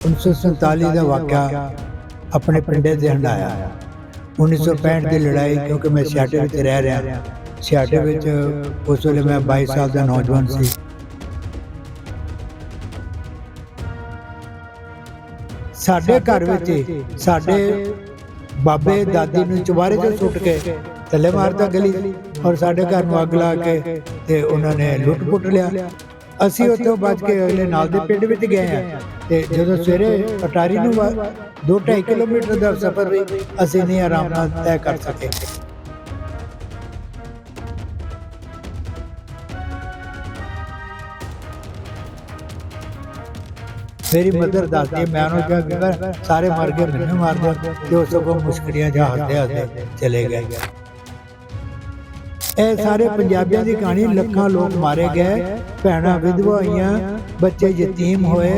1947 ਦਾ ਵਾਕਿਆ ਆਪਣੇ ਪਿੰਡੇ ਤੇ ਹੰਡਾਇਆ 1965 ਦੀ ਲੜਾਈ ਕਿਉਂਕਿ ਮੈਂ ਸਿਆਟੇ ਵਿੱਚ ਰਹਿ ਰਿਹਾ। ਸਿਆਟੇ ਵਿੱਚ ਉਸ ਵੇਲੇ ਮੈਂ 22 ਸਾਲ ਦਾ ਨੌਜਵਾਨ ਸੀ। ਸਾਡੇ ਘਰ ਵਿੱਚ ਸਾਡੇ ਬਾਬੇ ਦਾਦੀ ਨੂੰ ਚੁਬਾਰੇ ਤੋਂ ਸੁੱਟ ਕੇ ਥੱਲੇ ਮਾਰਦਾ ਗਲੀ ਔਰ ਸਾਡੇ ਘਰ ਨੂੰ ਅੱਗ ਲਾ ਕੇ ਤੇ ਉਹਨਾਂ ਨੇ ਲੁੱਟ ਪੁੱਟ ਲਿਆ। ਅਸੀਂ ਉੱਥੋਂ ਬਚ ਕੇ ਅਗਲੇ ਨਾਲ ਦੇ ਪਿੰਡ ਵਿੱਚ ਗਏ ਆ ਤੇ ਜਦੋਂ ਸਵੇਰੇ ਅਟਾਰੀ ਨੂੰ 2.5 ਕਿਲੋਮੀਟਰ ਦਾ ਸਫ਼ਰ ਵੀ ਅਸੀਂ ਨਹੀਂ ਆਰਾਮ ਨਾਲ ਤੈਅ ਕਰ ਸਕੇ। ਮੇਰੀ ਮਦਰ ਦੱਸਦੀ ਮੈਂ ਉਹਨੂੰ ਕਿਹਾ ਕਿ ਕਰ ਸਾਰੇ ਮਰ ਗਏ ਮੈਨੂੰ ਮਾਰ ਦਿਓ ਤੇ ਉਸ ਤੋਂ ਮੁਸ਼ਕਲੀਆਂ ਜਾਂ ਹੱਸਦੇ ਹੱਸਦੇ ਚਲੇ ਗਏ ਇਹ ਸਾਰੇ ਪੰਜਾਬੀਆਂ ਦੀ ਕਹਾਣੀ, ਲੱਖਾਂ ਲੋਕ ਮਾਰੇ ਗਏ, ਭੈਣਾਂ, ਵਿਧਵਾ ਹੋਈਆਂ, ਬੱਚੇ ਯਤੀਮ ਹੋਏ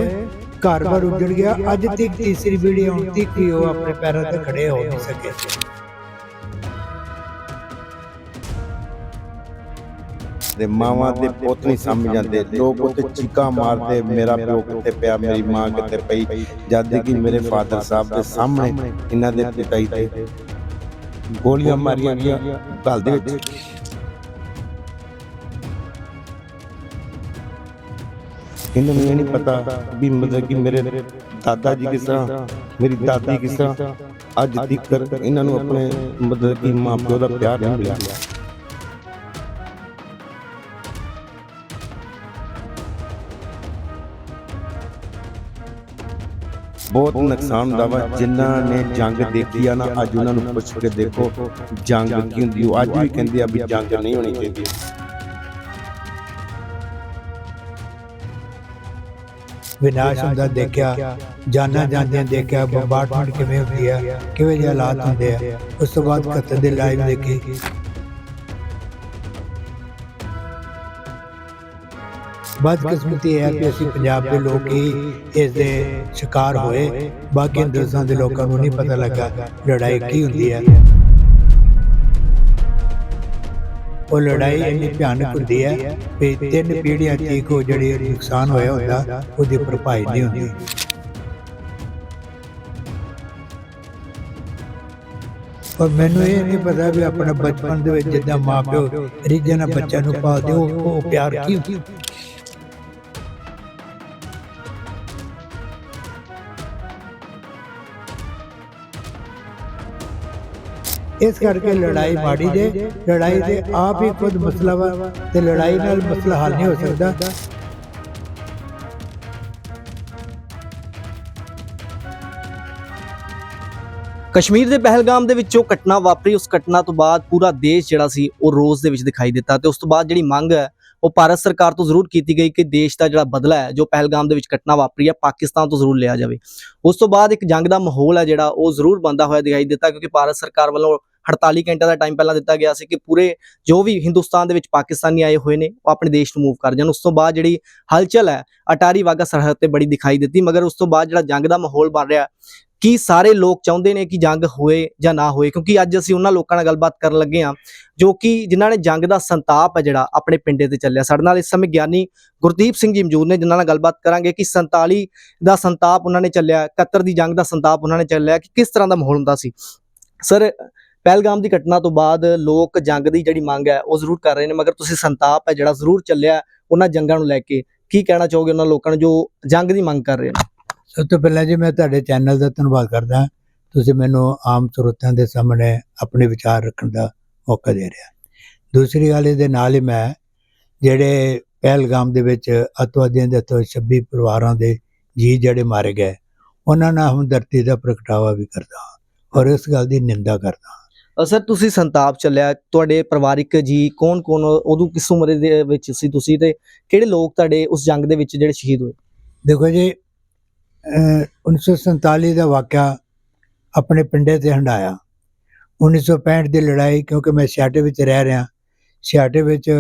ਘਰ-ਬਾਰ ਉੱਜੜ ਗਿਆ। ਅੱਜ ਤੱਕ ਤੀਸਰੀ ਪੀੜ੍ਹੀ ਆਉਣ ਤੱਕ ਵੀ ਉਹ ਆਪਣੇ ਪੈਰਾਂ ਤੇ ਖੜੇ ਹੋ ਨਹੀਂ ਸਕੇ। ਦੇ ਮਾਵਾਂ ਦੇ ਪੁੱਤ ਨਹੀਂ ਸਮਝ ਜਾਂਦੇ। ਲੋਕ ਉੱਤੇ ਚੀਕਾਂ ਮਾਰਦੇ, ਮੇਰਾ ਪਿਓ ਕਿੱਥੇ ਪਿਆ? ਮੇਰੀ ਮਾਂ ਕਿੱਥੇ ਪਈ? ਜਦ ਕਿ ਮੇਰੇ ਫਾਦਰ ਸਾਹਿਬ ਦੇ ਸਾਹਮਣੇ ਇਹਨਾਂ ਦੇ ਪਿਤਾ ਤੇ ਗੋਲੀਆਂ ਮਾਰੀਆਂ ਗਈਆਂ। ਗਲ ਦੇ ਵਿੱਚ ਇਹਨਾਂ ਨੂੰ ਇਹ ਨਹੀਂ ਪਤਾ ਵੀ ਮਤਲਬ ਕਿ ਮੇਰੇ ਦਾਦਾ ਜੀ ਕਿਸ ਤਰ੍ਹਾਂ ਮੇਰੀ ਦਾਦੀ ਕਿਸ ਤਰ੍ਹਾਂ ਅੱਜ ਤੱਕ ਇਹਨਾਂ ਨੂੰ ਆਪਣੇ ਮਤਲਬ ਕਿ ਮਾਂ ਪਿਓ ਦਾ ਪਿਆਰ ਨਹੀਂ ਮਿਲਿਆ। ਬਹੁਤ ਨੁਕਸਾਨ ਹੁੰਦਾ ਵਾ ਜਿਨ੍ਹਾਂ ਨੇ ਜੰਗ ਦੇਖੀ ਆ ਨਾ ਅੱਜ ਉਹਨਾਂ ਨੂੰ ਪੁੱਛ ਕੇ ਦੇਖੋ ਜੰਗ ਕੀ ਹੁੰਦੀ ਉਹ ਅੱਜ ਵੀ ਕਹਿੰਦੇ ਆ ਵੀ ਜੰਗ ਨਹੀਂ ਹੋਣੀ ਚਾਹੀਦੀ। ਵਿਨਾਸ਼ ਹੁੰਦਾ ਦੇਖਿਆ ਜਾਨਾਂ ਜਾਂਦਿਆਂ ਦੇਖਿਆ ਬੰਬਾਰਡਮੈਂਟ ਕਿਵੇਂ ਹੁੰਦੀ ਆ ਕਿਵੇਂ ਜਿਹੇ ਹਾਲਾਤ ਹੁੰਦੇ ਆ ਉਸ ਤੋਂ ਬਾਅਦ ਖਤਰ ਦੇ ਲਾਈਵ ਦੇਖੀ। ਬਦਕਿਸਮਤੀ ਹੈ ਕਿ ਅਸੀਂ ਪੰਜਾਬ ਦੇ ਲੋਕ ਹੀ ਇਸ ਦੇ ਸ਼ਿਕਾਰ ਹੋਏ। ਬਾਕੀ ਹਿੰਦੁਸਤਾਨ ਦੇ ਲੋਕਾਂ ਨੂੰ ਨਹੀਂ ਪਤਾ ਲੱਗਾ ਲੜਾਈ ਕੀ ਹੁੰਦੀ ਹੈ ਉਹ ਲੜਾਈ ਇੰਨੀ ਭਿਆਨਕ ਹੁੰਦੀ ਹੈ ਕਿ ਤਿੰਨ ਪੀੜ੍ਹੀਆਂ ਤੀਕ ਉਹ ਜਿਹੜੀ ਨੁਕਸਾਨ ਹੋਇਆ ਹੁੰਦਾ, ਉਹਦੀ ਭਰਪਾਈ ਨਹੀਂ ਹੁੰਦੀ। ਪਰ ਮੈਨੂੰ ਇਹ ਨਹੀਂ ਪਤਾ ਵੀ ਆਪਣਾ ਬਚਪਨ ਦੇ ਵਿੱਚ ਜਿੱਦਾਂ ਮਾਪਿਓ ਰੀਝਾਂ ਨਾਲ ਬੱਚਿਆਂ ਨੂੰ ਪਾ ਦਿਓ ਉਹ ਪਿਆਰ ਕੀ ਇਸ ਕਰਕੇ ਲੜਾਈ ਮਾੜੀ ਜੇ, ਲੜਾਈ ਦੇ ਆਪ ਹੀ ਖੁਦ ਮਸਲਾ ਵਾ ਤੇ ਲੜਾਈ ਨਾਲ ਮਸਲਾ ਹੱਲ ਨਹੀਂ ਹੋ ਸਕਦਾ। ਕਸ਼ਮੀਰ ਦੇ ਪਹਿਲਗਾਮ ਦੇ ਵਿੱਚੋਂ ਘਟਨਾ ਵਾਪਰੀ। ਉਸ ਘਟਨਾ ਤੋਂ ਬਾਅਦ ਪੂਰਾ ਦੇਸ਼ ਜਿਹੜਾ ਸੀ, ਉਹ ਰੋਜ਼ ਦੇ ਵਿੱਚ ਦਿਖਾਈ ਦਿੱਤਾ ਤੇ ਉਸ ਤੋਂ ਬਾਅਦ ਜਿਹੜੀ ਮੰਗ ਹੈ, ਉਹ ਭਾਰਤ ਸਰਕਾਰ ਤੋਂ ਜ਼ਰੂਰ ਕੀਤੀ ਗਈ ਕਿ ਦੇਸ਼ ਦਾ ਜਿਹੜਾ ਬਦਲਾ ਹੈ, ਜੋ ਪਹਿਲਗਾਮ ਦੇ ਵਿੱਚ ਘਟਨਾ ਵਾਪਰੀ ਹੈ, ਪਾਕਿਸਤਾਨ ਤੋਂ ਜ਼ਰੂਰ ਲਿਆ ਜਾਵੇ। ਉਸ ਤੋਂ ਬਾਅਦ ਇੱਕ ਜੰਗ ਦਾ ਮਾਹੌਲ ਹੈ ਜਿਹੜਾ, ਉਹ ਜ਼ਰੂਰ ਬੰਦਾ ਹੋਇਆ ਦਿਖਾਈ ਦਿੱਤਾ ਕਿਉਂਕਿ ਭਾਰਤ ਸਰਕਾਰ ਵੱਲੋਂ 48 ਘੰਟਿਆਂ ਦਾ ਟਾਈਮ ਪਹਿਲਾਂ ਦਿੱਤਾ ਗਿਆ ਸੀ ਕਿ ਪੂਰੇ ਜੋ ਵੀ ਹਿੰਦੁਸਤਾਨ ਦੇ ਵਿੱਚ ਪਾਕਿਸਤਾਨੀ ਆਏ ਹੋਏ ਨੇ, ਉਹ ਆਪਣੇ ਦੇਸ਼ ਨੂੰ ਮੂਵ ਕਰ ਜਾਣ। ਉਸ ਤੋਂ ਬਾਅਦ ਜਿਹੜੀ ਹਲਚਲ ਹੈ, ਅਟਾਰੀ ਵਾਗਾ ਸਰਹੱਦ ਤੇ ਬੜੀ ਦਿਖਾਈ ਦਿੱਤੀ, ਮਗਰ ਉਸ ਤੋਂ ਬਾਅਦ ਜਿਹੜਾ ਜੰਗ ਦਾ ਮਾਹੌਲ ਬਣ ਰਿਹਾ, ਕੀ ਸਾਰੇ ਲੋਕ ਚਾਹੁੰਦੇ ਨੇ ਕਿ ਜੰਗ ਹੋਏ ਜਾਂ ਨਾ ਹੋਏ, ਕਿਉਂਕਿ ਅੱਜ ਅਸੀਂ ਉਹਨਾਂ ਲੋਕਾਂ ਨਾਲ ਗੱਲਬਾਤ ਕਰਨ ਲੱਗੇ ਹਾਂ, ਜੋ ਕਿ ਜਿਨ੍ਹਾਂ ਨੇ ਜੰਗ ਦਾ ਸੰਤਾਪ ਹੈ ਜਿਹੜਾ, ਆਪਣੇ ਪਿੰਡੇ ਤੇ ਚੱਲਿਆ। ਸਾਡੇ ਨਾਲ ਇਸ ਸਮੇਂ ਗਿਆਨੀ ਗੁਰਦੀਪ ਸਿੰਘ ਜੀ ਮੌਜੂਦ ਨੇ, ਜਿਨ੍ਹਾਂ ਨਾਲ ਗੱਲਬਾਤ ਕਰਾਂਗੇ ਕਿ 47 ਦਾ ਸੰਤਾਪ ਉਹਨਾਂ ਨੇ ਚੱਲਿਆ 71 ਦੀ ਜੰਗ ਦਾ ਸੰਤਾਪ ਉਹਨਾਂ ਨੇ ਚੱਲਿਆ, ਕਿ ਕਿਸ ਤਰ੍ਹਾਂ ਦਾ ਮਾਹੌਲ ਹੁੰਦਾ ਸੀ। ਸਰ ਪਹਿਲਗਾਮ ਦੀ ਘਟਨਾ ਤੋਂ ਬਾਅਦ ਲੋਕ ਜੰਗ ਦੀ ਜਿਹੜੀ ਮੰਗ ਹੈ, ਉਹ ਜ਼ਰੂਰ ਕਰ ਰਹੇ ਨੇ, ਮਗਰ ਤੁਸੀਂ ਸੰਤਾਪ ਹੈ ਜਿਹੜਾ ਜ਼ਰੂਰ ਚੱਲਿਆ ਉਹਨਾਂ ਜੰਗਾਂ ਨੂੰ ਲੈ ਕੇ। ਕੀ ਕਹਿਣਾ ਚਾਹੋਗੇ ਉਹਨਾਂ ਲੋਕਾਂ ਨੂੰ ਜੋ ਜੰਗ ਦੀ ਮੰਗ ਕਰ ਰਹੇ ਨੇ? ਸਭ ਤੋਂ ਪਹਿਲਾਂ ਜੀ, ਮੈਂ ਤੁਹਾਡੇ ਚੈਨਲ ਦਾ ਧੰਨਵਾਦ ਕਰਦਾ ਤੁਸੀਂ ਮੈਨੂੰ ਆਮ ਸਰੋਤਿਆਂ ਦੇ ਸਾਹਮਣੇ ਆਪਣੇ ਵਿਚਾਰ ਰੱਖਣ ਦਾ ਮੌਕਾ ਦੇ ਰਿਹਾ ਦੂਸਰੀ ਗੱਲ, ਇਹਦੇ ਨਾਲ ਹੀ ਮੈਂ ਜਿਹੜੇ ਪਹਿਲਗਾਮ ਦੇ ਵਿੱਚ ਅਤਵਾਦੀਆਂ ਦੇ ਤੋਂ 26 ਪਰਿਵਾਰਾਂ ਦੇ ਜੀ ਜਿਹੜੇ ਮਾਰੇ ਗਏ, ਉਹਨਾਂ ਨਾਲ ਹਮਦਰਦੀ ਦਾ ਪ੍ਰਗਟਾਵਾ ਵੀ ਕਰਦਾ ਹਾਂ ਔਰ ਇਸ ਗੱਲ ਦੀ ਨਿੰਦਾ ਕਰਦਾ ਹਾਂ। ਸਰ, ਤੁਸੀਂ ਸੰਤਾਪ ਚੱਲਿਆ, ਤੁਹਾਡੇ ਪਰਿਵਾਰਿਕ ਜੀ ਕੌਣ ਕੌਣ, ਉਦੋਂ ਕਿਸ ਉਮਰ ਦੇ ਵਿੱਚ ਸੀ ਤੁਸੀਂ ਤੇ ਕਿਹੜੇ ਲੋਕ ਤੁਹਾਡੇ ਉਸ ਜੰਗ ਦੇ ਵਿੱਚ ਜਿਹੜੇ ਸ਼ਹੀਦ ਹੋਏ? ਦੇਖੋ ਜੀ ਅਹ 1947 ਦਾ ਵਾਕਿਆ ਆਪਣੇ ਪਿੰਡੇ ਤੇ ਹੰਡਾਇਆ 1965 ਦੀ ਲੜਾਈ, ਕਿਉਂਕਿ ਮੈਂ ਸਿਆਟੇ ਵਿੱਚ ਰਹਿ ਰਿਹਾ, ਸਿਆਟੇ ਵਿੱਚ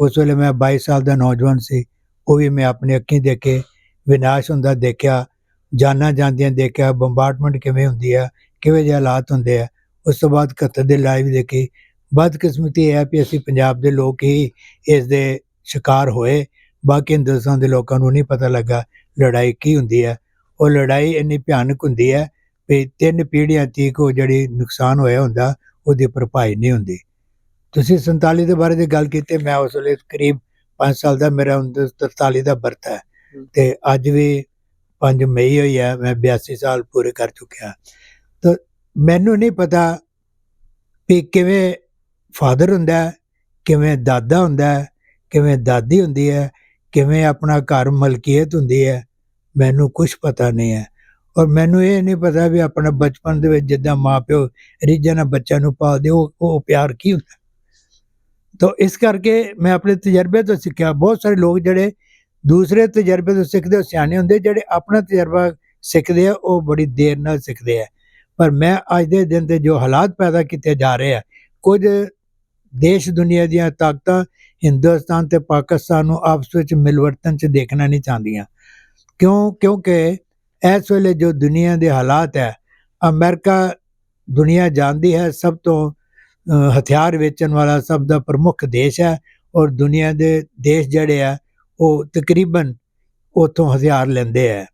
ਉਸ ਵੇਲੇ ਮੈਂ 22 ਸਾਲ ਦਾ ਨੌਜਵਾਨ ਸੀ, ਉਹ ਵੀ ਮੈਂ ਆਪਣੀ ਅੱਖੀਂ ਦੇਖੇ, ਵਿਨਾਸ਼ ਹੁੰਦਾ ਦੇਖਿਆ ਜਾਨਾਂ ਜਾਂਦੀਆਂ ਦੇਖਿਆ ਬੰਬਾਰਡਮੈਂਟ ਕਿਵੇਂ ਹੁੰਦੀ ਆ ਕਿਵੇਂ ਜਿਹੇ ਹਾਲਾਤ ਹੁੰਦੇ ਆ ਉਸ ਤੋਂ ਬਾਅਦ ਖਤਰ ਦੇ ਲਾਈਵ ਦੇਖੀ। ਬਦਕਿਸਮਤੀ ਹੈ ਕਿ ਅਸੀਂ ਪੰਜਾਬ ਦੇ ਲੋਕ ਹੀ ਇਸ ਦੇ ਸ਼ਿਕਾਰ ਹੋਏ। ਬਾਕੀ ਹਿੰਦੁਸਤਾਨ ਦੇ ਲੋਕਾਂ ਨੂੰ ਨਹੀਂ ਪਤਾ ਲੱਗਾ ਲੜਾਈ ਕੀ ਹੁੰਦੀ ਹੈ। ਉਹ ਲੜਾਈ ਇੰਨੀ ਭਿਆਨਕ ਹੁੰਦੀ ਹੈ ਵੀ ਤਿੰਨ ਪੀੜ੍ਹੀਆਂ ਤੀਕ ਉਹ ਜਿਹੜੀ ਨੁਕਸਾਨ ਹੋਇਆ ਹੁੰਦਾ ਉਹਦੀ ਭਰਪਾਈ ਨਹੀਂ ਹੁੰਦੀ। ਤੁਸੀਂ 47 ਦੇ ਬਾਰੇ ਦੀ ਗੱਲ ਕੀਤੀ ਮੈਂ ਉਸ ਵੇਲੇ ਕਰੀਬ 5 ਸਾਲ ਦਾ ਮੇਰਾ 43 ਦਾ ਬਰਥ ਹੈ। ਤੇ ਅੱਜ ਵੀ 5 ਮਈ ਹੋਈ ਹੈ ਮੈਂ 82 ਸਾਲ ਪੂਰੇ ਕਰ ਚੁੱਕਿਆ। ਤਾਂ ਮੈਨੂੰ ਨਹੀਂ ਪਤਾ ਵੀ ਕਿਵੇਂ ਫਾਦਰ ਹੁੰਦਾ ਕਿਵੇਂ ਦਾਦਾ ਹੁੰਦਾ ਕਿਵੇਂ ਦਾਦੀ ਹੁੰਦੀ ਹੈ, ਕਿਵੇਂ ਆਪਣਾ ਘਰ ਮਲਕੀਅਤ ਹੁੰਦੀ ਹੈ, ਮੈਨੂੰ ਕੁਝ ਪਤਾ ਨਹੀਂ ਹੈ। ਔਰ ਮੈਨੂੰ ਇਹ ਨਹੀਂ ਪਤਾ ਵੀ ਆਪਣਾ ਬਚਪਨ ਦੇ ਵਿੱਚ ਜਿੱਦਾਂ ਮਾਪਿਓ ਰੀਝਾਂ ਨਾਲ ਬੱਚਿਆਂ ਨੂੰ ਪਾਲਦੇ, ਉਹ ਉਹ ਪਿਆਰ ਕੀ ਹੁੰਦਾ? ਤਾਂ ਇਸ ਕਰਕੇ ਮੈਂ ਆਪਣੇ ਤਜਰਬੇ ਤੋਂ ਸਿੱਖਿਆ। ਬਹੁਤ ਸਾਰੇ ਲੋਕ ਜਿਹੜੇ ਦੂਸਰੇ ਤਜਰਬੇ ਤੋਂ ਸਿੱਖਦੇ, ਉਹ ਸਿਆਣੇ ਹੁੰਦੇ, ਜਿਹੜੇ ਆਪਣਾ ਤਜਰਬਾ ਸਿੱਖਦੇ ਆ, ਉਹ ਬੜੀ ਦੇਰ ਨਾਲ ਸਿੱਖਦੇ ਆ। ਪਰ ਮੈਂ ਅੱਜ ਦੇ ਦਿਨ ਤੇ ਜੋ ਹਾਲਾਤ ਪੈਦਾ ਕੀਤੇ ਜਾ ਰਹੇ ਆ, ਕੁਝ ਦੇਸ਼ ਦੁਨੀਆ ਦੀਆਂ ਤਾਕਤਾਂ ਹਿੰਦੁਸਤਾਨ ਤੇ ਪਾਕਿਸਤਾਨ ਨੂੰ ਆਪਸ ਵਿੱਚ ਮਿਲਵਰਤਨ ਚ ਦੇਖਣਾ ਨਹੀਂ ਚਾਹੁੰਦੀਆਂ। ਕਿਉਂ? ਕਿਉਂਕਿ ਇਸ ਵੇਲੇ ਜੋ ਦੁਨੀਆ ਦੇ ਹਾਲਾਤ ਹੈ, ਅਮਰੀਕਾ ਦੁਨੀਆ ਜਾਣਦੀ ਹੈ, ਸਭ ਤੋਂ ਹਥਿਆਰ ਵੇਚਣ ਵਾਲਾ ਸਭ ਦਾ ਪ੍ਰਮੁੱਖ ਦੇਸ਼ ਹੈ ਔਰ ਦੁਨੀਆ ਦੇ ਦੇਸ਼ ਜਿਹੜੇ ਆ, ਉਹ ਤਕਰੀਬਨ ਉਥੋਂ ਹਥਿਆਰ ਲੈਂਦੇ ਆ।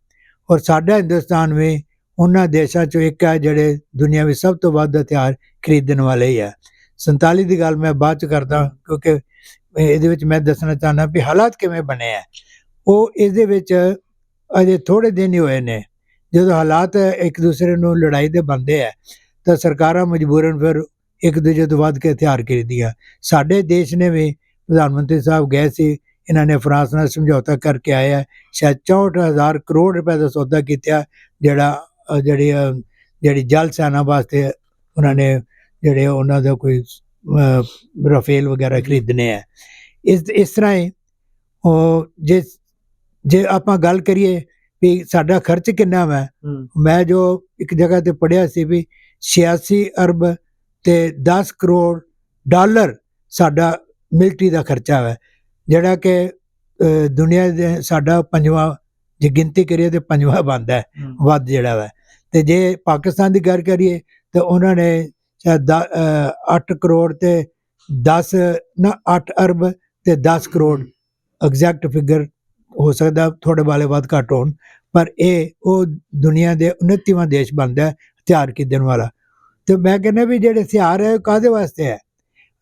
ਔਰ ਸਾਡਾ ਹਿੰਦੁਸਤਾਨ ਵੀ ਉਹਨਾਂ ਦੇਸ਼ਾਂ ਚੋਂ ਇੱਕ ਹੈ ਜਿਹੜੇ ਦੁਨੀਆ ਵਿੱਚ ਸਭ ਤੋਂ ਵੱਧ ਹਥਿਆਰ ਖਰੀਦਣ ਵਾਲੇ ਹੀ ਹੈ 47 ਦੀ ਗੱਲ ਮੈਂ ਬਾਅਦ ਚ ਕਰਦਾ ਕਿਉਂਕਿ ਇਹਦੇ ਵਿੱਚ ਮੈਂ ਦੱਸਣਾ ਚਾਹੁੰਦਾ ਵੀ ਹਾਲਾਤ ਕਿਵੇਂ ਬਣੇ ਆ। ਉਹ ਇਹਦੇ ਵਿੱਚ ਅਜੇ ਥੋੜੇ ਦਿਨ ਹੀ ਹੋਏ ਨੇ। ਜਦੋਂ ਹਾਲਾਤ ਇੱਕ ਦੂਸਰੇ ਨੂੰ ਲੜਾਈ ਦੇ ਬੰਦੇ ਆ, ਤਾਂ ਸਰਕਾਰਾਂ ਮਜਬੂਰਨ ਫਿਰ ਇੱਕ ਦੂਜੇ ਤੋਂ ਵੱਧ ਕੇ ਹਥਿਆਰ ਖਰੀਦੀਆਂ ਸਾਡੇ ਦੇਸ਼ ਨੇ ਵੀ ਪ੍ਰਧਾਨ ਮੰਤਰੀ ਸਾਹਿਬ ਗਏ ਸੀ, ਇਹਨਾਂ ਨੇ ਫਰਾਂਸ ਨਾਲ ਸਮਝੌਤਾ ਕਰਕੇ ਆਇਆ ਆ। ਸ਼ਾਇਦ 64000 ਕਰੋੜ ਰੁਪਏ ਦਾ ਸੌਦਾ ਕੀਤਾ, ਜਿਹੜਾ ਜਿਹੜੀ ਜਿਹੜੀ ਜਲ ਸੈਨਾ ਵਾਸਤੇ ਉਹਨਾਂ ਨੇ ਜਿਹੜੇ ਉਹਨਾਂ ਦਾ ਕੋਈ ਰਫੇਲ ਵਗੈਰਾ ਖਰੀਦਨੇ ਆ। ਇਸ ਇਸ ਤਰ੍ਹਾਂ ਹੀ ਉਹ ਜੇ ਜੇ ਆਪਾਂ ਗੱਲ ਕਰੀਏ ਵੀ ਸਾਡਾ ਖਰਚ ਕਿੰਨਾ ਵਾ ਮੈਂ ਜੋ ਇੱਕ ਜਗ੍ਹਾ ਤੇ ਪੜਿਆ ਸੀ ਵੀ 86 ਅਰਬ ਤੇ 10 ਕਰੋੜ ਡਾਲਰ ਸਾਡਾ ਮਿਲਟਰੀ ਦਾ ਖਰਚਾ ਹੈ ਜਿਹੜਾ ਕਿ ਦੁਨੀਆ ਦੇ ਸਾਡਾ ਪੰਜਵਾਂ ਜੇ ਗਿਣਤੀ ਕਰੀਏ ਤੇ ਪੰਜਵਾਂ ਬਣਦਾ ਹੈ। ਵੱਧ ਜਿਹੜਾ ਵਾ। ਤੇ ਜੇ ਪਾਕਿਸਤਾਨ ਦੀ ਗੱਲ ਕਰੀਏ ਤਾਂ ਉਹਨਾਂ ਨੇ ਸ਼ਾਇਦ 8 ਕਰੋੜ ਤੇ 10 ਨਾ 8 ਅਰਬ ਤੇ 10 ਕਰੋੜ ਐਗਜ਼ੈਕਟ ਫਿਗਰ ਹੋ ਸਕਦਾ ਥੋੜੇ ਵਾਲੇ ਬਾਅਦ ਘੱਟ ਹੋਣ, ਪਰ ਇਹ ਉਹ ਦੁਨੀਆ ਦੇ 29ਵਾਂ ਦੇਸ਼ ਬਣਦਾ ਹਥਿਆਰ ਖਰੀਦਣ ਵਾਲਾ। ਤੇ ਮੈਂ ਕਹਿੰਦਾ ਵੀ ਜਿਹੜੇ ਹਥਿਆਰ ਹੈ ਉਹ ਕਾਹਦੇ ਵਾਸਤੇ ਹੈ?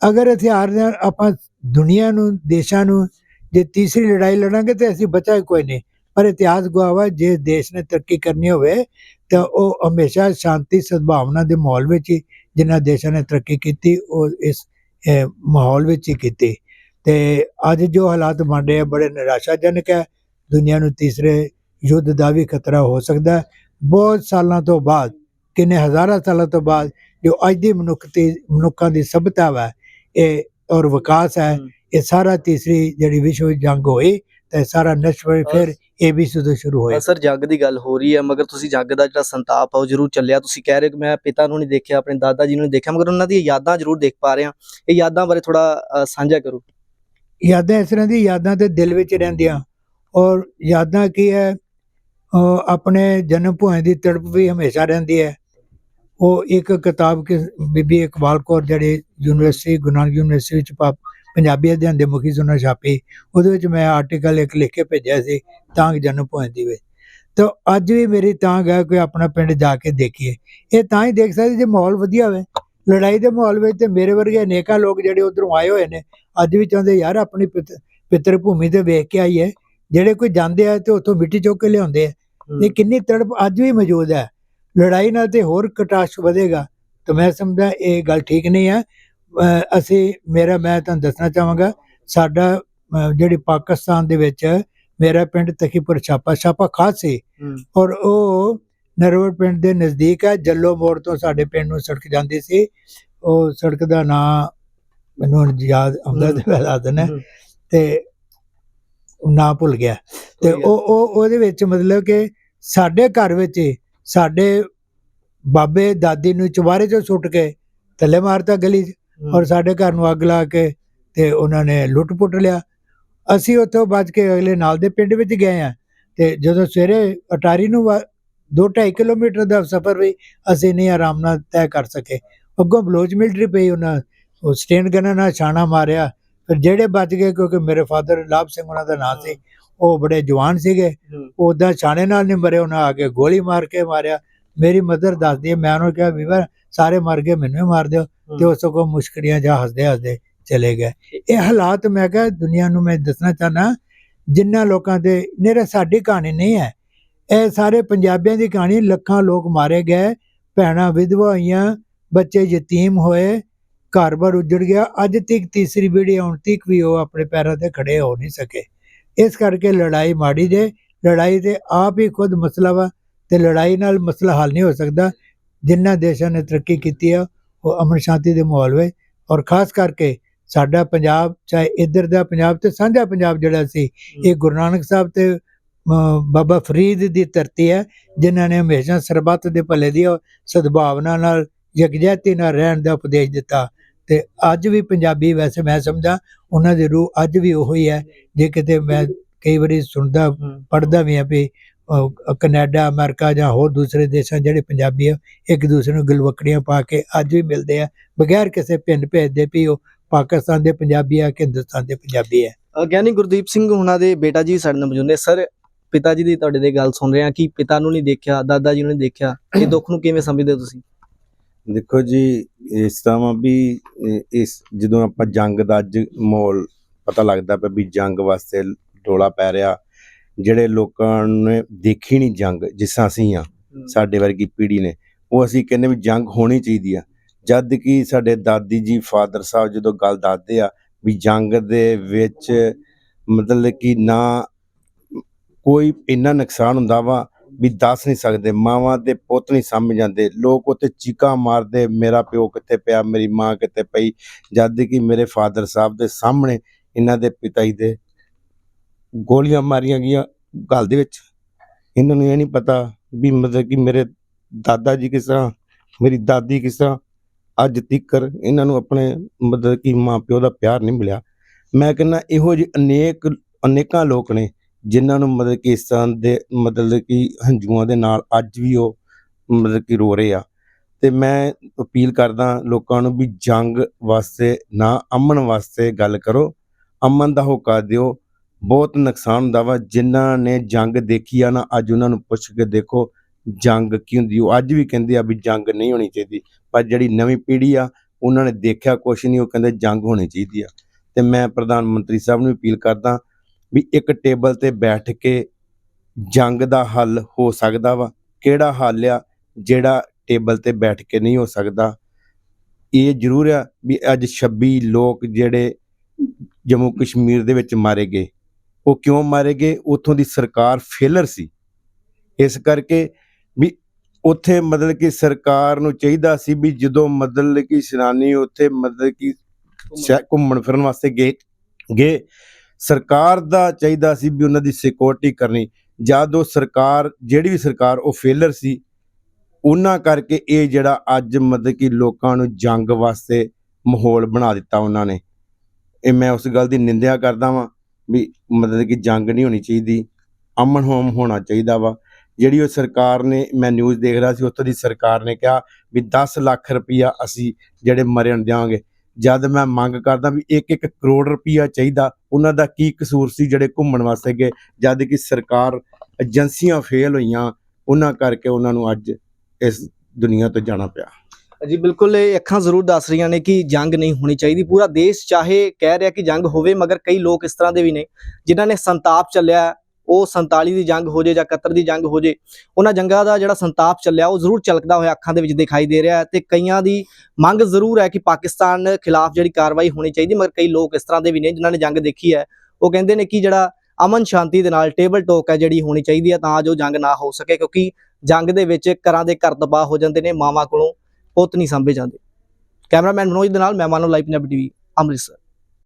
ਅਗਰ ਹਥਿਆਰ ਨਾਲ ਆਪਾਂ ਦੁਨੀਆ ਨੂੰ, ਦੇਸ਼ਾਂ ਨੂੰ ਜੇ ਤੀਸਰੀ ਲੜਾਈ ਲੜਾਂਗੇ ਤੇ ਅਸੀਂ ਬਚਾ ਕੋਈ ਨਹੀਂ। ਪਰ ਇਤਿਹਾਸ ਗਵਾਵਾ ਜੇ ਦੇਸ਼ ਨੇ ਤਰੱਕੀ ਕਰਨੀ ਹੋਵੇ ਤਾਂ ਉਹ ਹਮੇਸ਼ਾ ਸ਼ਾਂਤੀ ਸਦਭਾਵਨਾ ਦੇ ਮਾਹੌਲ ਵਿੱਚ ਹੀ ਜਿਨ੍ਹਾਂ ਦੇਸ਼ਾਂ ਨੇ ਤਰੱਕੀ ਕੀਤੀ ਉਹ ਇਸ ਮਾਹੌਲ ਵਿੱਚ ਹੀ ਕੀਤੀ। ਤੇ ਅੱਜ ਜੋ ਹਾਲਾਤ ਬਣ ਰਹੇ ਆ ਬੜੇ ਨਿਰਾਸ਼ਾਜਨਕ ਹੈ ਦੁਨੀਆ ਨੂੰ ਤੀਸਰੇ ਯੁੱਧ ਦਾ ਵੀ ਖਤਰਾ ਹੋ ਸਕਦਾ ਹੈ। ਬਹੁਤ ਸਾਲਾਂ ਤੋਂ ਬਾਅਦ ਕਿੰਨੇ ਹਜ਼ਾਰਾਂ ਸਾਲਾਂ ਤੋਂ ਬਾਅਦ ਜੋ ਅੱਜ ਦੀ ਮਨੁੱਖਤੀ ਮਨੁੱਖਾਂ ਦੀ ਸਭਿਅਤਾ ਹੈ ਇਹ ਔਰ ਵਿਕਾਸ ਹੈ। ਇਹ ਸਾਰਾ ਤੀਸਰੀ ਜਿਹੜੀ ਵਿਸ਼ਵ ਜੰਗ ਹੋਈ ਤੇ ਸਾਰਾ ਹੋਏ ਫਿਰ ਏਬੀਸੀ ਤੋਂ ਸ਼ੁਰੂ ਹੋਇਆ। ਸਰ ਜੱਗ ਦੀ ਗੱਲ ਹੋ ਰਹੀ ਹੈ ਮਗਰ ਤੁਸੀਂ ਜੱਗ ਦਾ ਜਿਹੜਾ ਸੰਤਾਪ ਆ ਉਹ ਜ਼ਰੂਰ ਚੱਲਿਆ। ਤੁਸੀਂ ਕਹਿ ਰਹੇ ਹੋ ਕਿ ਮੈਂ ਪਿਤਾ ਨੂੰ ਨਹੀਂ ਦੇਖਿਆ ਆਪਣੇ ਦਾਦਾ ਜੀ ਨੂੰ ਨਹੀਂ ਦੇਖਿਆ ਮਗਰ ਉਹਨਾਂ ਦੀਆਂ ਯਾਦਾਂ ਜ਼ਰੂਰ ਦੇਖ ਪਾ ਰਹੇ ਹਾਂ। ਇਹ ਯਾਦਾਂ ਬਾਰੇ ਥੋੜਾ ਸਾਂਝਾ ਕਰੋ। ਯਾਦਾਂ ਇਸ ਤਰ੍ਹਾਂ ਦੀ ਯਾਦਾਂ ਤੇ ਦਿਲ ਵਿੱਚ ਰਹਿੰਦੀਆਂ। ਔਰ ਯਾਦਾਂ ਕੀ ਹੈ ਆਪਣੇ ਜਨਮ ਭੂਮੀ ਦੀ ਤੜਪ ਵੀ ਹਮੇਸ਼ਾ ਰਹਿੰਦੀ ਹੈ। ਉਹ ਇੱਕ ਕਿਤਾਬ ਕਿ ਬੀਬੀ ਇਕਬਾਲ ਕੌਰ ਜਿਹੜੀ ਯੂਨੀਵਰਸਿਟੀ ਗੁਰੂ ਨਾਨਕ ਯੂਨੀਵਰਸਿਟੀ ਵਿੱਚ ਪਾ- ਪੰਜਾਬੀ ਅਧਿਐਨ ਦੇ ਮੁਖੀ ਸੀ ਉਹਨਾਂ ਛਾਪੀ ਉਹਦੇ ਵਿੱਚ ਮੈਂ ਆਰਟੀਕਲ ਇੱਕ ਲਿਖ ਕੇ ਭੇਜਿਆ ਸੀ ਤਾਂਗ ਜਨਮ ਭੂਮੀ ਦੀ ਵਿੱਚ ਤਾਂ ਅੱਜ ਵੀ ਮੇਰੀ ਤਾਂਗ ਹੈ ਕਿ ਆਪਣਾ ਪਿੰਡ ਜਾ ਕੇ ਦੇਖੀਏ। ਇਹ ਤਾਂ ਹੀ ਦੇਖ ਸਕਦੇ ਜੇ ਮਾਹੌਲ ਵਧੀਆ ਹੋਵੇ। ਲੜਾਈ ਦੇ ਮਾਹੌਲ ਵਿੱਚ ਤੇ ਮੇਰੇ ਵਰਗੇ ਅਨੇਕਾਂ ਲੋਕ ਜਿਹੜੇ ਉਧਰੋਂ ਆਏ ਹੋਏ ਨੇ ਅੱਜ ਵੀ ਚਾਹੁੰਦੇ ਯਾਰ ਆਪਣੀ ਪਿਤ- ਪਿਤਰ ਭੂਮੀ ਤੇ ਵੇਖ ਕੇ ਆਈਏ। ਜਿਹੜੇ ਕੋਈ ਜਾਂਦੇ ਆ ਤੇ ਉੱਥੋਂ ਮਿੱਟੀ ਚੁੱਕ ਕੇ ਲਿਆਉਂਦੇ ਆ। ਇਹ ਕਿੰਨੀ ਤੜਪ ਅੱਜ ਵੀ ਮੌਜੂਦ ਹੈ। ਲੜਾਈ ਨਾਲ ਤੇ ਹੋਰ ਕਟਾਸ਼ ਵਧੇਗਾ। ਤਾਂ ਮੈਂ ਸਮਝਦਾ ਇਹ ਗੱਲ ਠੀਕ ਨਹੀਂ ਹੈ। ਅਸੀਂ ਮੇਰਾ ਮੈਂ ਤੁਹਾਨੂੰ ਦੱਸਣਾ ਚਾਹਾਂਗਾ ਸਾਡਾ ਜਿਹੜੀ ਪਾਕਿਸਤਾਨ ਦੇ ਵਿੱਚ ਮੇਰਾ ਪਿੰਡ ਤਖੀਪੁਰ ਛਾਪਾ ਛਾਪਾ ਖਾਸ ਸੀ। ਔਰ ਉਹ ਨਰਵਰ ਪਿੰਡ ਦੇ ਨਜ਼ਦੀਕ ਹੈ ਜੱਲੋ ਮੋੜ ਤੋਂ ਸਾਡੇ ਪਿੰਡ ਨੂੰ ਸੜਕ ਜਾਂਦੀ ਸੀ। ਉਹ ਸੜਕ ਦਾ ਨਾਂ ਮੈਨੂੰ ਯਾਦ ਆਉਂਦਾ ਤੇ ਦੱਸ ਦਿੰਦਾ। ਤੇ ਨਾਂ ਭੁੱਲ ਗਿਆ। ਤੇ ਉਹ ਉਹ ਉਹਦੇ ਵਿੱਚ ਮਤਲਬ ਕਿ ਸਾਡੇ ਘਰ ਵਿੱਚ ਸਾਡੇ ਬਾਬੇ ਦਾਦੀ ਨੂੰ ਚੁਬਾਰੇ ਚੋਂ ਸੁੱਟ ਕੇ ਥੱਲੇ ਮਾਰਤਾ ਗਲੀ 'ਚ। ਔਰ ਸਾਡੇ ਘਰ ਨੂੰ ਅੱਗ ਲਾ ਕੇ ਤੇ ਉਹਨਾਂ ਨੇ ਲੁੱਟ ਪੁੱਟ ਲਿਆ। ਅਸੀਂ ਉੱਥੋਂ ਬਚ ਕੇ ਅਗਲੇ ਨਾਲ ਦੇ ਪਿੰਡ ਵਿੱਚ ਗਏ ਆ ਤੇ ਜਦੋਂ ਸਵੇਰੇ ਅਟਾਰੀ ਨੂੰ 2.5 ਕਿਲੋਮੀਟਰ ਦਾ ਸਫ਼ਰ ਵੀ ਅਸੀਂ ਨਹੀਂ ਆਰਾਮ ਨਾਲ ਤੈਅ ਕਰ ਸਕੇ। ਅੱਗੋਂ ਬਲੋਚ ਮਿਲਟਰੀ ਪਈ ਉਹਨਾਂ ਉਹ ਸਟੇਨ ਗਨਾਂ ਨਾਲ ਛਾਣਾ ਮਾਰਿਆ। ਫਿਰ ਜਿਹੜੇ ਬਚ ਗਏ ਕਿਉਂਕਿ ਮੇਰੇ ਫਾਦਰ ਲਾਭ ਸਿੰਘ ਉਹਨਾਂ ਦਾ ਨਾਂ ਸੀ ਉਹ ਬੜੇ ਜਵਾਨ ਸੀਗੇ। ਉਦਾਂ ਛਾਣੇ ਨਾਲ ਨਹੀਂ ਮਰੇ ਉਹਨਾਂ ਆ ਕੇ ਗੋਲੀ ਮਾਰ ਕੇ ਮਾਰਿਆ। ਮੇਰੀ ਮਦਰ ਦੱਸਦੀ ਹੈ ਮੈਂ ਉਹਨੂੰ ਕਿਹਾ ਵੀਰ ਸਾਰੇ ਮਰ ਗਏ ਮੈਨੂੰ ਵੀ ਮਾਰ ਦਿਓ। ਤੇ ਉਸ ਕੋ ਮੁਸ਼ਕਲੀਆਂ ਜਾਂ ਹੱਸਦੇ ਹੱਸਦੇ ਚਲੇ ਗਏ। ਇਹ ਹਾਲਾਤ ਮੈਂ ਕਿਹਾ ਦੁਨੀਆ ਨੂੰ ਮੈਂ ਦੱਸਣਾ ਚਾਹਨਾ ਜਿੰਨਾ ਲੋਕਾਂ ਦੇ ਨੇਰੇ ਸਾਡੀ ਕਹਾਣੀ ਨਹੀਂ ਹੈ। ਇਹ ਸਾਰੇ ਪੰਜਾਬੀਆਂ ਦੀ ਕਹਾਣੀ ਲੱਖਾਂ ਲੋਕ ਮਾਰੇ ਗਏ ਭੈਣਾਂ ਵਿਧਵਾ ਹੋਈਆਂ ਬੱਚੇ ਯਤੀਮ ਹੋਏ ਘਰ-ਬਾਰ ਉਜੜ ਗਿਆ। ਅੱਜ ਤੱਕ ਤੀਸਰੀ ਪੀੜ੍ਹੀ ਆਉਣ ਤੱਕ ਵੀ ਉਹ ਆਪਣੇ ਪੈਰਾਂ ਤੇ ਖੜੇ ਹੋ ਨਹੀਂ ਸਕੇ। ਇਸ ਕਰਕੇ ਲੜਾਈ ਮਾੜੀ ਜੇ ਲੜਾਈ ਤੇ ਆਪ ਹੀ ਖੁਦ ਮਸਲਾ ਵਾ ਤੇ ਲੜਾਈ ਨਾਲ ਮਸਲਾ ਹੱਲ ਨਹੀਂ ਹੋ ਸਕਦਾ। ਜਿਨ੍ਹਾਂ ਦੇਸ਼ਾਂ ਨੇ ਤਰੱਕੀ ਕੀਤੀ ਆ ਉਹ ਅਮਨ ਸ਼ਾਂਤੀ ਦੇ ਮਾਹੌਲ ਵਿੱਚ। ਔਰ ਖਾਸ ਕਰਕੇ ਸਾਡਾ ਪੰਜਾਬ ਚਾਹੇ ਇੱਧਰ ਦਾ ਪੰਜਾਬ ਤੇ ਸਾਂਝਾ ਪੰਜਾਬ ਜਿਹੜਾ ਸੀ ਇਹ ਗੁਰੂ ਨਾਨਕ ਸਾਹਿਬ ਤੇ ਬਾਬਾ ਫਰੀਦ ਦੀ ਧਰਤੀ ਹੈ ਜਿਨ੍ਹਾਂ ਨੇ ਹਮੇਸ਼ਾ ਸਰਬੱਤ ਦੇ ਭਲੇ ਦੀ ਸਦਭਾਵਨਾ ਨਾਲ ਯਕਜਹਿਤੀ ਨਾਲ ਰਹਿਣ ਦਾ ਉਪਦੇਸ਼ ਦਿੱਤਾ। ਤੇ ਅੱਜ ਵੀ ਪੰਜਾਬੀ ਵੈਸੇ ਮੈਂ ਸਮਝਾਂ ਉਹਨਾਂ ਦੀ ਰੂਹ ਅੱਜ ਵੀ ਉਹੀ ਹੈ। ਜੇ ਕਿਤੇ ਮੈਂ ਕਈ ਵਾਰੀ ਸੁਣਦਾ ਪੜਦਾ ਵੀ ਆ ਵੀ ਕੈਨੇਡਾ ਅਮਰੀਕਾ ਜਾਂ ਹੋਰ ਦੂਸਰੇ ਦੇਸ਼ਾਂ ਜਿਹੜੇ ਪੰਜਾਬੀ ਆ ਇੱਕ ਦੂਸਰੇ ਨੂੰ ਗਲਵਕੜੀਆਂ ਪਾ ਕੇ ਅੱਜ ਵੀ ਮਿਲਦੇ ਆ। ਬਗੈਰ ਕਿਸੇ ਪਿੰਡ ਭੇਜ ਦੇ ਵੀ ਉਹ ਪਾਕਿਸਤਾਨ ਦੇ ਪੰਜਾਬੀ ਆ ਕਿ ਹਿੰਦੁਸਤਾਨ ਦੇ ਪੰਜਾਬੀ ਆ। ਗਿਆਨੀ ਗੁਰਦੀਪ ਸਿੰਘ ਉਹਨਾਂ ਦੇ ਬੇਟਾ ਜੀ ਸਾਡੇ ਨਾਲ ਮੌਜੂਦ ਨੇ। ਸਰ ਪਿਤਾ ਜੀ ਦੀ ਤੁਹਾਡੇ ਦੇ ਗੱਲ ਸੁਣ ਰਹੇ ਆ ਕਿ ਪਿਤਾ ਨੂੰ ਨਹੀਂ ਦੇਖਿਆ ਦਾਦਾ ਜੀ ਨੂੰ ਨਹੀਂ ਦੇਖਿਆ। ਇਹ ਦੁੱਖ ਨੂੰ ਕਿਵੇਂ ਸਮਝਦੇ ਹੋ ਤੁਸੀਂ? ਦੇਖੋ ਜੀ ਇਸ ਤਰ੍ਹਾਂ ਵਾ ਇਸ ਜਦੋਂ ਆਪਾਂ ਜੰਗ ਦਾ ਅੱਜ ਮਾਹੌਲ ਪਤਾ ਲੱਗਦਾ ਪਿਆ ਵੀ ਜੰਗ ਵਾਸਤੇ ਡੋਲਾ ਪੈ ਰਿਹਾ ਜਿਹੜੇ ਲੋਕਾਂ ਨੇ ਦੇਖੀ ਨਹੀਂ ਜੰਗ ਜਿਸ ਅਸੀਂ ਆ ਸਾਡੇ ਵਰਗੀ ਪੀੜ੍ਹੀ ਨੇ ਉਹ ਅਸੀਂ ਕਹਿੰਦੇ ਵੀ ਜੰਗ ਹੋਣੀ ਚਾਹੀਦੀ ਆ। ਜਦ ਕਿ ਸਾਡੇ ਦਾਦੀ ਜੀ ਫਾਦਰ ਸਾਹਿਬ ਜਦੋਂ ਗੱਲ ਦੱਸਦੇ ਆ ਵੀ ਜੰਗ ਦੇ ਵਿੱਚ ਮਤਲਬ ਕਿ ਨਾ ਕੋਈ ਇੰਨਾ ਨੁਕਸਾਨ ਹੁੰਦਾ ਵਾ ਵੀ ਦੱਸ ਨਹੀਂ ਸਕਦੇ ਮਾਵਾਂ ਦੇ ਪੁੱਤ ਨਹੀਂ ਸਮਝ ਜਾਂਦੇ ਲੋਕ ਉੱਥੇ ਚੀਕਾਂ ਮਾਰਦੇ ਮੇਰਾ ਪਿਓ ਕਿੱਥੇ ਪਿਆ ਮੇਰੀ ਮਾਂ ਕਿੱਥੇ ਪਈ ਜਦ ਕਿ ਮੇਰੇ ਫਾਦਰ ਸਾਹਿਬ ਦੇ ਸਾਹਮਣੇ ਇਹਨਾਂ ਦੇ ਪਿਤਾ ਜੀ ਦੇ ਗੋਲੀਆਂ ਮਾਰੀਆਂ ਗਈਆਂ ਗਲ ਦੇ ਵਿੱਚ। ਇਹਨਾਂ ਨੂੰ ਇਹ ਨਹੀਂ ਪਤਾ ਵੀ ਮਤਲਬ ਕਿ ਮੇਰੇ ਦਾਦਾ ਜੀ ਕਿਸ ਤਰ੍ਹਾਂ, ਮੇਰੀ ਦਾਦੀ ਕਿਸ ਤਰ੍ਹਾਂ ਅੱਜ ਤੀਕਰ ਇਹਨਾਂ ਨੂੰ ਆਪਣੇ ਮਤਲਬ ਕਿ ਮਾਂ ਪਿਓ ਦਾ ਪਿਆਰ ਨਹੀਂ ਮਿਲਿਆ। ਮੈਂ ਕਹਿੰਦਾ ਇਹੋ ਜਿਹੇ ਅਨੇਕ, ਅਨੇਕਾਂ ਲੋਕ ਨੇ ਜਿਨ੍ਹਾਂ ਨੂੰ ਮਤਲਬ ਕਿ ਇਸ ਤਰ੍ਹਾਂ ਦੇ ਮਤਲਬ ਕਿ ਹੰਝੂਆਂ ਦੇ ਨਾਲ ਅੱਜ ਵੀ ਉਹ ਮਤਲਬ ਕਿ ਰੋ ਰਹੇ ਆ। ਤੇ ਮੈਂ ਅਪੀਲ ਕਰਦਾ ਲੋਕਾਂ ਨੂੰ ਵੀ ਜੰਗ ਵਾਸਤੇ ਨਾ, ਅਮਨ ਵਾਸਤੇ ਗੱਲ ਕਰੋ। ਅਮਨ ਦਾ ਹੋਕਾ ਦਿਓ ਬਹੁਤ ਨੁਕਸਾਨ ਹੁੰਦਾ ਵਾ। ਜਿਨ੍ਹਾਂ ਨੇ ਜੰਗ ਦੇਖੀ ਆ ਨਾ, ਅੱਜ ਉਹਨਾਂ ਨੂੰ ਪੁੱਛ ਕੇ ਦੇਖੋ ਜੰਗ ਕੀ ਹੁੰਦੀ ਉਹ ਅੱਜ ਵੀ ਕਹਿੰਦੇ ਆ ਵੀ ਜੰਗ ਨਹੀਂ ਹੋਣੀ ਚਾਹੀਦੀ, ਪਰ ਜਿਹੜੀ ਨਵੀਂ ਪੀੜ੍ਹੀ ਆ, ਉਹਨਾਂ ਨੇ ਦੇਖਿਆ ਕੁਛ ਨਹੀਂ, ਉਹ ਕਹਿੰਦੇ ਜੰਗ ਹੋਣੀ ਚਾਹੀਦੀ ਆ। ਤੇ ਮੈਂ ਪ੍ਰਧਾਨ ਮੰਤਰੀ ਸਾਹਿਬ ਨੂੰ ਅਪੀਲ ਕਰਦਾ ਵੀ ਇੱਕ ਟੇਬਲ ਤੇ ਬੈਠ ਕੇ ਜੰਗ ਦਾ ਹੱਲ ਹੋ ਸਕਦਾ ਵਾ। ਕਿਹੜਾ ਹੱਲ ਆ, ਜਿਹੜਾ ਟੇਬਲ ਤੇ ਬੈਠ ਕੇ ਨਹੀਂ ਹੋ ਸਕਦਾ। ਇਹ ਜ਼ਰੂਰ ਆ ਵੀ ਅੱਜ 26 ਲੋਕ ਜਿਹੜੇ ਜੰਮੂ ਕਸ਼ਮੀਰ ਦੇ ਵਿੱਚ ਮਾਰੇ ਗਏ। ਉਹ ਕਿਉਂ ਮਾਰੇ ਗਏ? ਉੱਥੋਂ ਦੀ ਸਰਕਾਰ ਫੇਲਰ ਸੀ। ਇਸ ਕਰਕੇ ਵੀ ਉੱਥੇ ਮਤਲਬ ਕਿ ਸਰਕਾਰ ਨੂੰ ਚਾਹੀਦਾ ਸੀ ਵੀ ਜਦੋਂ ਮਤਲਬ ਕਿ ਸੈਲਾਨੀ ਉੱਥੇ ਮਤਲਬ ਕਿ ਘੁੰਮਣ ਫਿਰਨ। ਵਾਸਤੇ ਗਏ ਗਏ ਸਰਕਾਰ ਦਾ ਚਾਹੀਦਾ ਸੀ ਵੀ ਉਹਨਾਂ ਦੀ ਸਿਕਿਉਰਿਟੀ ਕਰਨੀ। ਜਦ ਉਹ ਸਰਕਾਰ ਜਿਹੜੀ ਵੀ ਸਰਕਾਰ ਉਹ ਫੇਲਰ ਸੀ ਉਹਨਾਂ ਕਰਕੇ ਇਹ ਜਿਹੜਾ ਅੱਜ ਮਤਲਬ ਕਿ ਲੋਕਾਂ ਨੂੰ ਜੰਗ ਵਾਸਤੇ ਮਾਹੌਲ ਬਣਾ ਦਿੱਤਾ ਉਹਨਾਂ ਨੇ। ਇਹ ਮੈਂ ਉਸ ਗੱਲ ਦੀ ਨਿੰਦਿਆ ਕਰਦਾ ਵਾਂ। ਵੀ ਮਤਲਬ ਕਿ ਜੰਗ ਨਹੀਂ ਹੋਣੀ ਚਾਹੀਦੀ, ਅਮਨ ਹੋਮ ਹੋਣਾ ਚਾਹੀਦਾ ਵਾ। ਜਿਹੜੀ ਉਹ ਸਰਕਾਰ ਨੇ, ਮੈਂ ਨਿਊਜ਼ ਦੇਖ ਰਿਹਾ ਸੀ, ਉੱਥੋਂ ਦੀ ਸਰਕਾਰ ਨੇ ਕਿਹਾ ਵੀ 10 ਲੱਖ ਰੁਪਈਆ ਅਸੀਂ ਜਿਹੜੇ ਮਰਨ ਦਿਆਂਗੇ। ਜਦ ਮੈਂ ਮੰਗ ਕਰਦਾ ਵੀ 1-1 ਕਰੋੜ ਰੁਪਈਆ ਚਾਹੀਦਾ, ਉਹਨਾਂ ਦਾ ਕੀ ਕਸੂਰ ਸੀ ਜਿਹੜੇ ਘੁੰਮਣ ਵਾਸਤੇ ਗਏ? ਜਦ ਕਿ ਸਰਕਾਰ ਏਜੰਸੀਆਂ ਫੇਲ ਹੋਈਆਂ, ਉਹਨਾਂ ਕਰਕੇ ਉਹਨਾਂ ਨੂੰ ਅੱਜ ਇਸ ਦੁਨੀਆ ਤੋਂ ਜਾਣਾ ਪਿਆ। ਜੀ, ਬਿਲਕੁਲ, ਇਹ ਅੱਖਾਂ ਜ਼ਰੂਰ ਦੱਸ ਰਹੀਆਂ ਨੇ ਕਿ ਜੰਗ ਨਹੀਂ ਹੋਣੀ ਚਾਹੀਦੀ। ਪੂਰਾ ਦੇਸ਼ ਚਾਹੇ ਕਹਿ ਰਿਹਾ ਕਿ ਜੰਗ ਹੋਵੇ, ਮਗਰ ਕਈ ਲੋਕ ਇਸ ਤਰ੍ਹਾਂ ਦੇ ਵੀ ਨੇ, ਜਿਨ੍ਹਾਂ ਨੇ ਸੰਤਾਪ ਚੱਲਿਆ, ਉਹ 47 ਦੀ ਜੰਗ ਹੋ ਜੇ ਜਾਂ 71 ਦੀ ਜੰਗ ਹੋ ਜੇ, ਉਹਨਾਂ ਜੰਗਾਂ ਦਾ ਜਿਹੜਾ ਸੰਤਾਪ ਚੱਲਿਆ, ਉਹ ਜ਼ਰੂਰ ਝਲਕਦਾ ਹੋਇਆ ਅੱਖਾਂ ਦੇ ਵਿੱਚ ਦਿਖਾਈ ਦੇ ਰਿਹਾ ਹੈ ਤੇ ਕਈਆਂ ਦੀ ਮੰਗ ਜ਼ਰੂਰ ਹੈ ਕਿ ਪਾਕਿਸਤਾਨ ਖਿਲਾਫ ਜਿਹੜੀ ਕਾਰਵਾਈ ਹੋਣੀ ਚਾਹੀਦੀ, ਮਗਰ ਕਈ ਲੋਕ ਇਸ ਤਰ੍ਹਾਂ ਦੇ ਵੀ ਨੇ, ਜਿਨ੍ਹਾਂ ਨੇ ਜੰਗ ਦੇਖੀ ਹੈ। ਉਹ ਕਹਿੰਦੇ ਨੇ ਕਿ ਜਿਹੜਾ ਅਮਨ ਸ਼ਾਂਤੀ ਦੇ ਨਾਲ ਟੇਬਲ ਟੋਕ ਹੈ, ਜਿਹੜੀ ਹੋਣੀ ਚਾਹੀਦੀ ਹੈ, ਤਾਂ ਜੋ ਜੰਗ ਨਾ ਹੋ ਸਕੇ, ਕਿਉਂਕਿ ਜੰਗ ਦੇ ਵਿੱਚ ਘਰਾਂ ਦੇ ਘਰ ਤਬਾਹ ਹੋ ਜਾਂਦੇ ਨੇ, ਮਾਵਾਂ ਕੋਲੋਂ ਪੁੱਤ ਨਹੀਂ ਸਾਂਭੇ ਜਾਂਦੇ। ਕੈਮਰਾਮੈਨ ਮਨੋਜ ਦੇ ਨਾਲ ਮੈਂ ਮਾਨੋ ਲਾਈਵ ਪੰਜਾਬੀ ਟੀਵੀ ਅੰਮ੍ਰਿਤਸਰ।